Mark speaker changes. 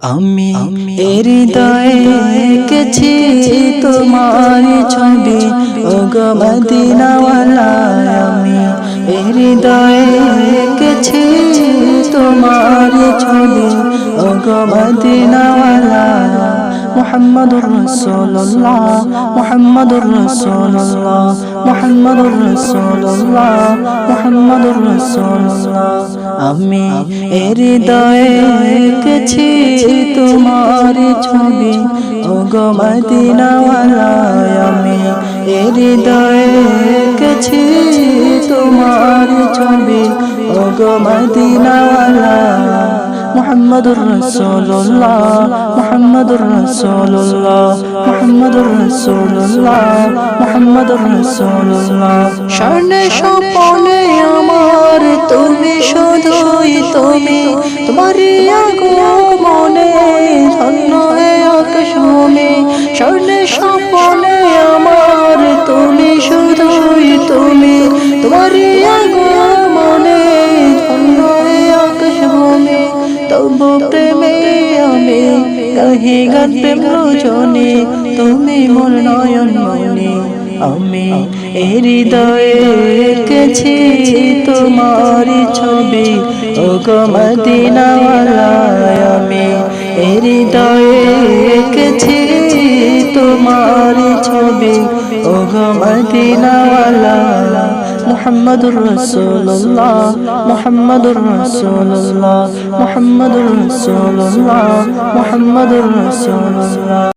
Speaker 1: আমি হৃদয়ে এঁকেছি তোমার ছবি। ও গো মদিনাওয়ালা আমি হৃদয়ে এঁকেছি তোমার ছবি। ও গো মদিনাওয়ালা মুহাম্মাদুর রাসূলুল্লাহ। মুহাম্মাদুর রাসূলুল্লাহ। মুহাম্মাদুর রাসূলুল্লাহ। মুহাম্মাদুর রাসূলুল্লাহ। আমি হৃদয়ে এঁকেছি তোমার ছবি। ও গো মদিনাওয়ালা আমি হৃদয়ে এঁকেছি তোমার ছবি। ও গো মদিনাওয়ালা মুহাম্মাদুর রাসূলুল্লাহ মুহাম্মাদুর রাসূলুল্লাহ মুহাম্মাদুর রাসূলুল্লাহ মুহাম্মাদুর রাসূলুল্লাহ। স্বর্ণে স্বপনে আমার তুমি শুধুই তুমি। তোমারই আগমনে ধন্য এ আকাশ ভূমি স্বর্ণে স্বপনে আমার তুমি শুধুই তুমি। তোমারই আগমনে ধন্য এ আকাশ ভূমি তবু প্রেমে আমি তুমি মোর নয়ন মনি আমি হৃদয়ে এঁকেছি তোমার ছবি। ও গো মদিনাওয়ালা আমি হৃদয়ে এঁকেছি তোমার ছবি। ও গো মদিনাওয়ালা মুহাম্মাদুর রাসূলুল্লাহ মুহাম্মাদুর রাসূলুল্লাহ মুহাম্মাদুর রাসূলুল্লাহ মুহাম্মাদুর রাসূলুল্লাহ।